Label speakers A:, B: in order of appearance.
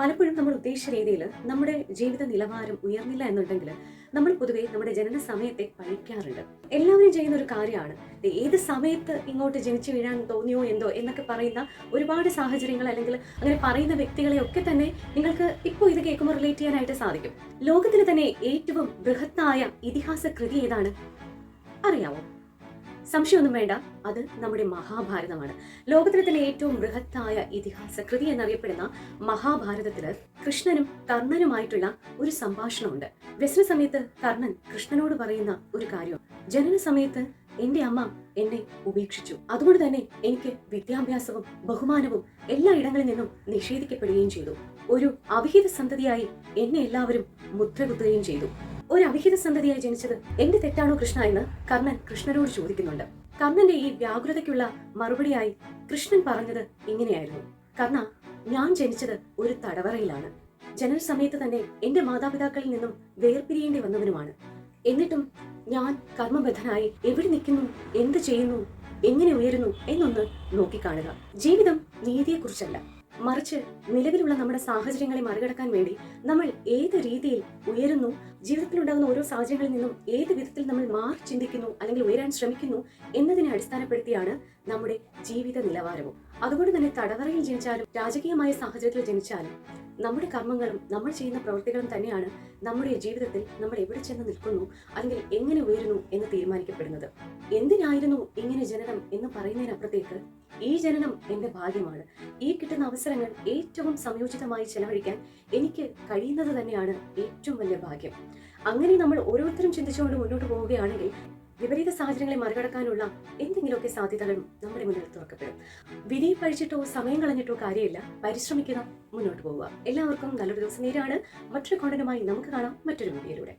A: പലപ്പോഴും നമ്മൾ ഉദ്ദേശിച്ച രീതിയിൽ നമ്മുടെ ജീവിത നിലവാരം ഉയർന്നില്ല എന്നുണ്ടെങ്കിൽ നമ്മൾ പൊതുവെ നമ്മുടെ ജനന സമയത്തെ പഴിക്കാറുണ്ട്. എല്ലാവരും ചെയ്യുന്ന ഒരു കാര്യമാണ്. ഏത് സമയത്ത് ഇങ്ങോട്ട് ജനിച്ചു വീഴാൻ തോന്നിയോ എന്തോ എന്നൊക്കെ പറയുന്ന ഒരുപാട് സാഹചര്യങ്ങൾ അല്ലെങ്കിൽ അങ്ങനെ പറയുന്ന വ്യക്തികളെ ഒക്കെ തന്നെ നിങ്ങൾക്ക് ഇപ്പോൾ ഇത് കേൾക്കുമ്പോൾ റിലേറ്റ് ചെയ്യാനായിട്ട് സാധിക്കും. ലോകത്തിലെ തന്നെ ഏറ്റവും ബൃഹത്തായ ഇതിഹാസ കൃതി ഏതാണ്? അറിയാമോ സംശയമൊന്നും വേണ്ട. അത് നമ്മുടെ മഹാഭാരതമാണ്. ലോകത്തിലെ തന്നെ ഏറ്റവും ബൃഹത്തായ ഇതിഹാസ കൃതി എന്നറിയപ്പെടുന്ന മഹാഭാരതത്തിൽ കൃഷ്ണനും കർണനുമായിട്ടുള്ള ഒരു സംഭാഷണമുണ്ട്. വ്യസന സമയത്ത് കർണൻ കൃഷ്ണനോട് പറയുന്ന ഒരു കാര്യം. ജനന സമയത്ത് എന്റെ അമ്മ എന്നെ ഉപേക്ഷിച്ചു. അതുകൊണ്ട് തന്നെ എനിക്ക് വിദ്യാഭ്യാസവും ബഹുമാനവും എല്ലാ ഇടങ്ങളിൽ നിന്നും നിഷേധിക്കപ്പെടുകയും ചെയ്തു. ഒരു അവിഹിത സന്തതിയായി എന്നെ എല്ലാവരും മുദ്രകുത്തുകയും ചെയ്തു. ഒരു അവിഹിത സന്തതിയായി ജനിച്ചത് എന്റെ തെറ്റാണോ കൃഷ്ണ എന്ന് കർണൻ കൃഷ്ണനോട് ചോദിക്കുന്നുണ്ട്. കർണന്റെ ഈ വ്യാകുലതയ്ക്കുള്ള മറുപടിയായി കൃഷ്ണൻ പറഞ്ഞത് ഇങ്ങനെയായിരുന്നു. കർണ ഞാൻ ജനിച്ചത് ഒരു തടവറയിലാണ്. ജനന സമയത്ത് തന്നെ എന്റെ മാതാപിതാക്കളിൽ നിന്നും വേർപിരിയേണ്ടി വന്നവനുമാണ്. എന്നിട്ടും ഞാൻ കർമ്മബദ്ധനായി എവിടെ നിൽക്കുന്നു എന്ത് ചെയ്യുന്നു എങ്ങനെ ഉയരുന്നു എന്നൊന്ന് നോക്കിക്കാണുക. ജീവിതം നീതിയെക്കുറിച്ചല്ല. മറിച്ച് നിലവിലുള്ള നമ്മുടെ സാഹചര്യങ്ങളെ മറികടക്കാൻ വേണ്ടി നമ്മൾ ഏത് രീതിയിൽ ഉയരുന്നു ജീവിതത്തിലുണ്ടാകുന്ന ഓരോ സാഹചര്യങ്ങളിൽ നിന്നും ഏത് വിധത്തിൽ നമ്മൾ മാറി ചിന്തിക്കുന്നു അല്ലെങ്കിൽ ഉയരാൻ ശ്രമിക്കുന്നു എന്നതിനെ അടിസ്ഥാനപ്പെടുത്തിയാണ് നമ്മുടെ ജീവിത നിലവാരവും. അതുകൊണ്ട് തന്നെ തടവറയിൽ ജനിച്ചാലും രാജകീയമായ സാഹചര്യത്തിൽ ജനിച്ചാലും നമ്മുടെ കർമ്മങ്ങളും നമ്മൾ ചെയ്യുന്ന പ്രവൃത്തികളും തന്നെയാണ് നമ്മുടെ ജീവിതത്തിൽ നമ്മൾ എവിടെ ചെന്ന് നിൽക്കുന്നു അല്ലെങ്കിൽ എങ്ങനെ ഉയരുന്നു എന്ന് തീരുമാനിക്കപ്പെടുന്നത്. എന്തിനായിരുന്നു ഇങ്ങനെ ജനനം എന്ന് പറയുന്നതിനപ്പുറത്തേക്ക് ഈ ജനനം എന്റെ ഭാഗ്യമാണ്. ഈ കിട്ടുന്ന അവസരങ്ങൾ ഏറ്റവും സംയോജിതമായി ചെലവഴിക്കാൻ എനിക്ക് കഴിയുന്നത് തന്നെയാണ് ഏറ്റവും വലിയ ഭാഗ്യം. അങ്ങനെ നമ്മൾ ഓരോരുത്തരും ചിന്തിച്ചുകൊണ്ട് മുന്നോട്ട് പോവുകയാണെങ്കിൽ വിപരീത സാഹചര്യങ്ങളെ മറികടക്കാനുള്ള എന്തെങ്കിലുമൊക്കെ സാധ്യതകളും നമ്മുടെ മുന്നിൽ തുറക്കപ്പെടും. വിധി പഴിച്ചിട്ടോ സമയം കളഞ്ഞിട്ടോ കാര്യമില്ല. പരിശ്രമിക്കുക മുന്നോട്ട് പോവുക. എല്ലാവർക്കും നല്ലൊരു ദിവസം നേരാണ്. മറ്റൊരു കോണ്ടന്റുമായി നമുക്ക് കാണാം മറ്റൊരു വീഡിയോയിലൂടെ.